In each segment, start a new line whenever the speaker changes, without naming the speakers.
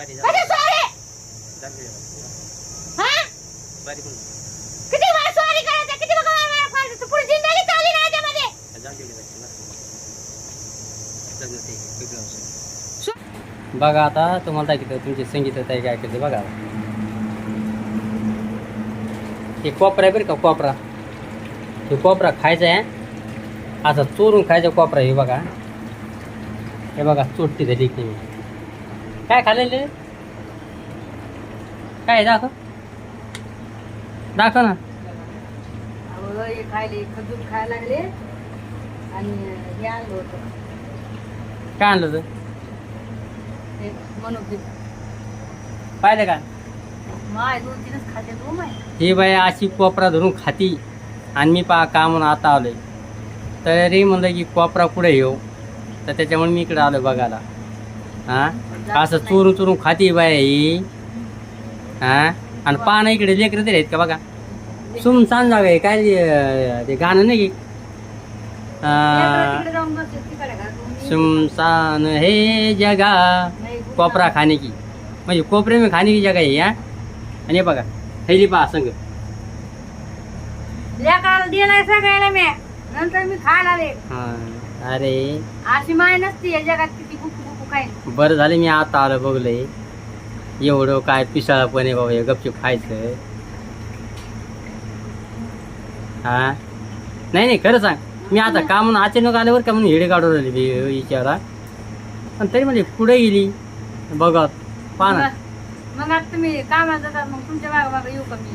Sorry!
हा? किती वेळा सॉरी करायचं? किती वेळा मला पुढे जिंदगी चालली ना याच्यामध्ये?
बघा आता तुम्हाला दाखवतो तुमची संगीत ताई काय करते बघा. हे कोपरा आहे बरं का कोपरा. हे कोपरा खायचा आहे. असा चोरून खायचा कोपरा हे बघा. हे बघा चोट्टी झाली की. मी काय खाल्लेले? काय दाखव. दाखव ना.
अहो, हे खायले खजूर खायला लागले आणि हे आणलं होतं.
काय आणलं
ते
पाहिलं का?
माय दोन तीनच खाते तू माय.
ही बाई अशी कोपरा धरून खाती आणि मी पा का म्हणून आता आलोय. तरी म्हणलं की कोपरा पुढे येऊ? तर त्याच्यामुळे मी इकडे आलोय बघायला. हां? असं चोरून चोरून खाती बाई. ही? हां आणि पानं इकडे लेकरं तरी आहेत का बघा? सुमसान जागा आहे काय ते- ते गाणं नाही की? अं? सुमसान हे जगा? कोपरा खाने की. म्हणजे कोपरे में खाने की जगा आहे हा? आणि हे बघा थैली पहा संग.
लेकराला दिलाय सगळ्याला मी नंतर मी खायला आले
हां अरे.
अशी माय नसती या जगात किती खाईन
बरं झालं मी आता आलं बघलंय एवढं काय पिसाळा पण आहे बाबा हे गपचूप खायचं. हा? नाही नाही खरं सांग. मी आता का म्हणून अचानक आल्यावर का म्हणून हिडे काढून राहिली मी विचारा. पण तरी म्हणजे पुढे गेली? बघत पहा ना.
मग- मग आता तुम्ही कामाला जातात मग तुमच्या मागं मागं येऊ का मी?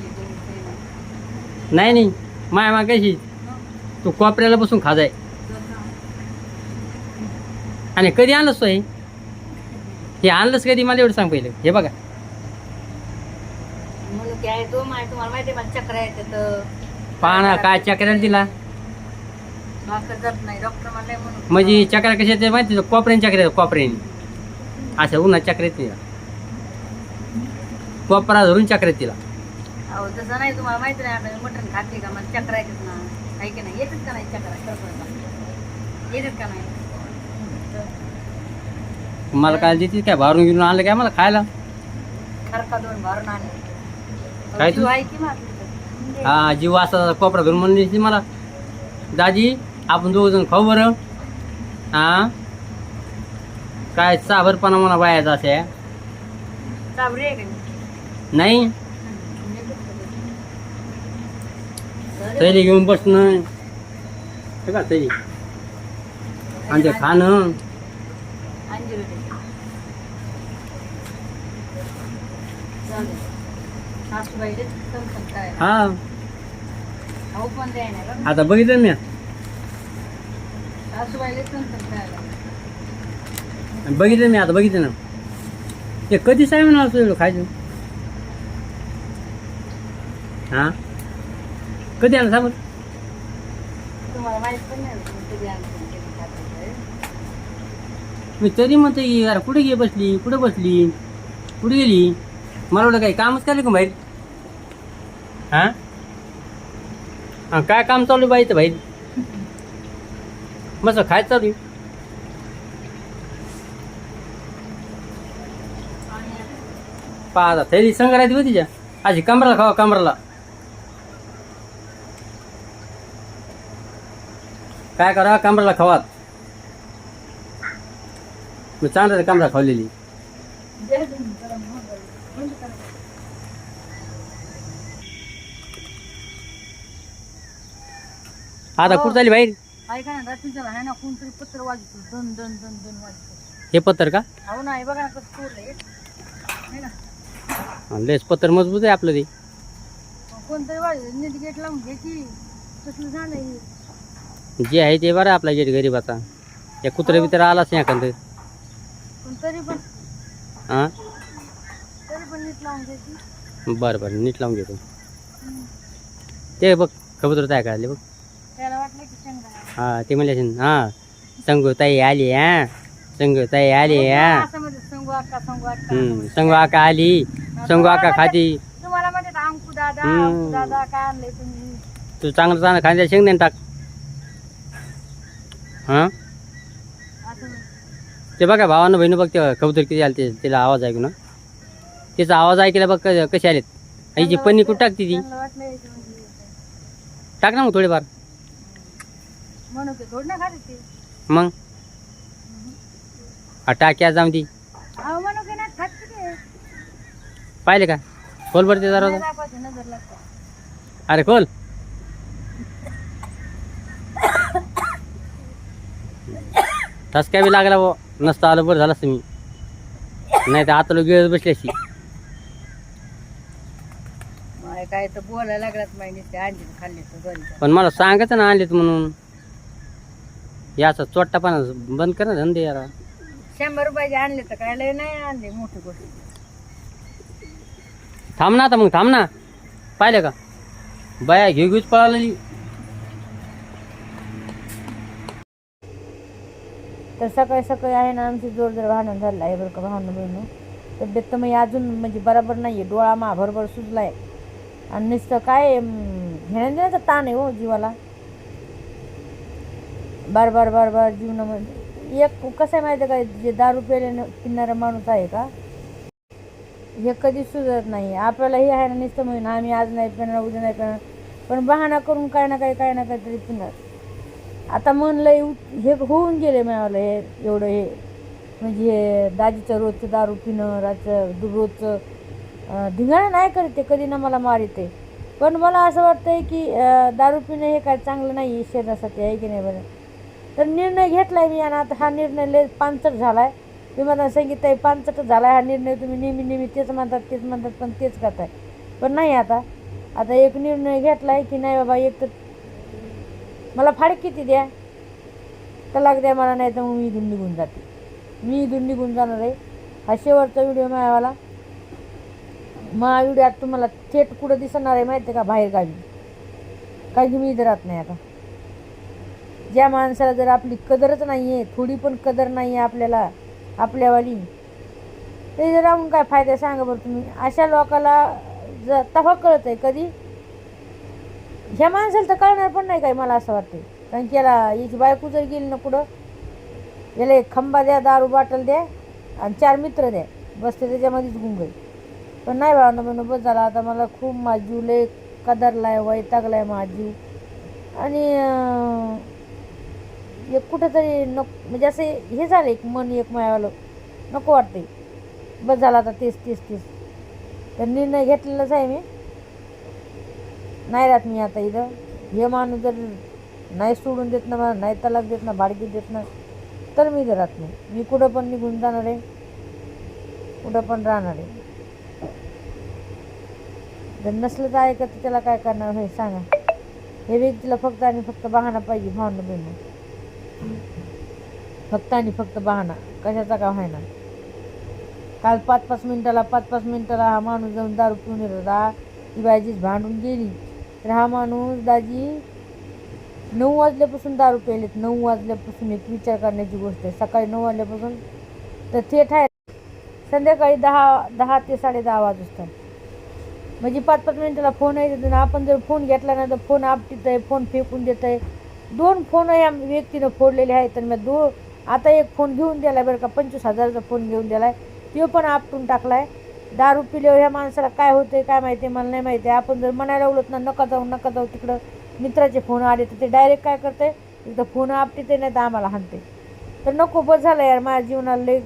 नाही नाही. माय मा कशी? तू कोपऱ्याला बसून खा जाय. आणि कधी आणलंस तो हे? हे आणलंस कधी? मला एवढं सांग पहिलं. हे बघा.
आहे तो माय तुम्हाला माहिती आहे मला चक्र येते तर
पाहा काय चक्राला दिला
जात नाही डॉक्टर म्हणले म्हणून.
म्हणजे चक्रा कशा येते माहिती कोपऱ्याने चक्र कोपऱ्याने. असं उन्हा चक्र तिला. कोपरा धरून चक्र तिला.
अहो तसं नाही तुम्हाला माहिती नाही आता मटण खाते का? मला चक्र येतात ना. आहे की नाही? येतात का नाही चक्र? येतात का नाही?
मला काय देते काय? भारून घेऊन आणलं काय मला खायला?
खरका दोन भरून आले
काय
जीव
तू?
आहे की माझं
हा जीव असा कोपरा धरून म्हणली ती मला. दाजी आपण दोघ जण खाऊ बरं. हा? काय साबरपणा मला बायाचा असे
चाबरी आहे का
नाही?
नाही?
थैली घेऊन बसणं हे का थैली आणि ते खाणं
अंजीर होते जाऊ दे. सासूबाईले चमचम करायला.
हा. आता बघितलं मी. बघितलं मी आता बघितलं ना. ते कधी साहेब म्हणाल तू एवढं खायचं? हा? कधी आलं सांग
तुम्हाला माहीत पण नाही तुम्ही कधी आणलं, तुम्ही कधी खात होते.
मी तरी म्हणतो यार कुठे गे बसली? कुठे बसली? कुठे गेली? मला वाटलं काही कामच करायला का बाहेर? हा? हा, काय काम चालू बाई तर बाहेर? मस्त खायचं चालू आहे. पहा आता थैली संग राहते होती तिच्या. अशी कमराला खावा कमराला. काय करा कमराला खावा. मी चांगलं कमरा खावलेली आता कुठं चालली बाहेर
ऐका ना रात्रीच्या आहे ना कोणतरी पत्र वाजतो. दोन दोन दोन दोन वाजतो.
हे पत्तर का?
ना हे बघा ना कसं सोडलंय है ना.
लेस पत्तर मजबूत आहे आपलं ते.
कोणतरी नीट गेट लावून कसलं झालं हे?
जे आहे ते बरं आपला गेट गरीबाचा. या कुत्रा बित्र आलाच नाही एखादं.
पण तरी पण
हां
तरी पण नीट लावून घ्यायची.
बरं बरं नीट लावून घेतो. ते बघ कबूतर काय काढले बघ.
त्याला वाटलं की शेंगा आहे.
हा ते म्हणले असेल हां संगूताई आली हा. संगूताई आली हा.
असं म्हणजे संगू अक्का संगू अक्का
हम्म, संगू आका आली संगू आका खाती.
तुम्हाला म्हणतात अंकू दादा
हम्म.
अंकू दादा काय आणलंय तुम्ही?
तू चांगलं चांगलं खांद्या शेंगण्यान टाक. हां? ते बघा भावानं बहिणी बघ ते कबूतर किती आले ते तिला आवाज ऐकू ना त्याचा आवाज ऐकला बघ क- कसे आलेत. आणि जी पन्नी कुठं टाकते ती?
त्यांना वाटलं
टाक ना मग थोडेफार.
म्हणून ते थोडी ना खाते ते
मग? हा टाक्या जाऊन ती
अहो की नाही खात
पाहिले का? खोल बरं ते
नाही
दरवाजा.
नजर लागते
अरे खोल. ठसका बी लागला बा नसतं आलं बरं झालं असतं मी. नाही तर आता लोक गिळत बसली
मला काय तर बोलायला लागलात माहिती ते खाल्ली तर
पण मला सांगायचं ना आणलेत म्हणून. याचा चोट्टापणा बंद कर ना धंदे यार
शंभर रुपयाचे आणले तर काय लय नाही आणले मोठी गोष्ट.
थांब ना आता मग थांब ना. पाहिलं का? बाया घेऊ घेऊच पळाली
तर सकाळी सकाळी आहे ना आमची जोरदार भांडण झालं आहे बरं का भावनं बहिणं. तब्येत तर मग अजून म्हणजे बरोबर नाही आहे डोळा मा भरभर सुजला आहे आणि नुसतं काय घेण्या देण्याचा ताण आहे हो जीवाला? बार बार बार बार जीवनामध्ये. एक कसं आहे माहिती आहे का जे दारू पेले पिणारा माणूस आहे का? हे कधीच सुधरत नाही. आपल्याला हे आहे ना नुसतं म्हणून आम्ही आज नाही पिणार उद्या नाही पिणार. पण बहाणा करून काय ना काय काय ना काहीतरी पिणार. आता मन लय हे होऊन गेले मला हे एवढं हे. म्हणजे हे दाजीचं रोजचं दारू पिणं रातचं रोजचं धिंगाणं नाही करत ते कधी ना मला मार येते पण मला असं वाटतंय की दारू पिणं हे काय चांगलं नाही आहे शरीरासाठी आहे की नाही बरं? तर निर्णय घेतलाय मी आणि आता हा निर्णय लय पानचट आहे मी मला सांगितलं आहे पानचटच झाला आहे हा निर्णय तुम्ही नेहमी नेहमी तेच म्हणतात तेच म्हणतात पण तेच करताय. पण नाही आता. आता एक निर्णय घेतला आहे की नाही बाबा एक तर मला फाडक किती द्या? तलाक द्या मला नाही तर मग मी इथून निघून जाते. मी इथून निघून जाणार आहे. हा शेवटचा व्हिडिओ मायावाला मग व्हिडिओ तुम्हाला थेट कुठं दिसणार आहे माहिती आहे का? बाहेर गावी. काही की मी इथं राहत नाही आता. ज्या माणसाला जर आपली कदरच नाही आहे थोडी पण कदर नाही आहे आपल्याला आपल्यावाली ते राहून काय फायदा सांगा बरं तुम्ही. अशा लोकाला ज तफा कळत आहे कधी? ह्या माणसाला तर कळणार पण नाही काय मला असं वाटते कारण की याला याची बायको जर गेली ना कुठं याला एक खंबा द्या दारू बाटल द्या आणि चार मित्र द्या. बस ते त्याच्यामध्येच गुंग पण नाही भावना म्हणून बस झाला आता मला खूप माझा जीव लय कदरलाय वैतागलाय माझा आणि एक कुठंतरी नक म्हणजे असं हे झालं एक मन एक मायावालं नको वाटते बस झाला आता तेच तेच तेच. तर निर्णय घेतलेलाच आहे मी. नाही राहत मी आता इथं. हे माणूस जर नाही सोडून देत ना मला नाही तलाक देत ना बाडगी देत ना तर मी इथं राहत नाही. मी कुठं पण निघून जाणार आहे कुठं पण राहणार आहे. जर नसलं तर ऐकत तर त्याला काय करणार हे सांगा. हे व्यक्तीला फक्त आणि फक्त बहाणा पाहिजे भावना बहिण. फक्त आणि फक्त बहाणा. कशाचा का व्हायना? काल पाच पाच मिनिटाला पाच पाच मिनिटाला हा माणूस जाऊन दारू पिऊन येत होता. ती बायचीच भांडून गेली हा माणूस दाजी. नऊ वाजल्यापासून दारू प्यायलेत. नऊ वाजल्यापासून एक विचार करण्याची गोष्ट आहे. सकाळी नऊ वाजल्यापासून तर थेट आहे. संध्याकाळी दहा दहा ते साडे दहा वाजतात म्हणजे पाच पाच मिनिटाला फोन येत आणि आपण जर फोन घेतला नाही तर फोन आपटीत आहे फोन फेकून देत आहे दोन फोन या व्यक्तीनं फोडलेले आहेत तर मी दो आता एक फोन घेऊन दिला बरं का पंचवीस हजाराचा फोन घेऊन दिला आहे तो पण आपटून टाकला आहे दारू पिल्यावर ह्या माणसाला काय होतं काय माहिती मला नाही माहिती आपण जर म्हणायला उलट ना नका जाऊ नका जाऊ तिकडं मित्राचे फोन आले तर ते डायरेक्ट काय करते एकदा फोन आपटीते नाही तर आम्हाला हाणते तर नको बस झालं यार माझ्या जीवनाला लई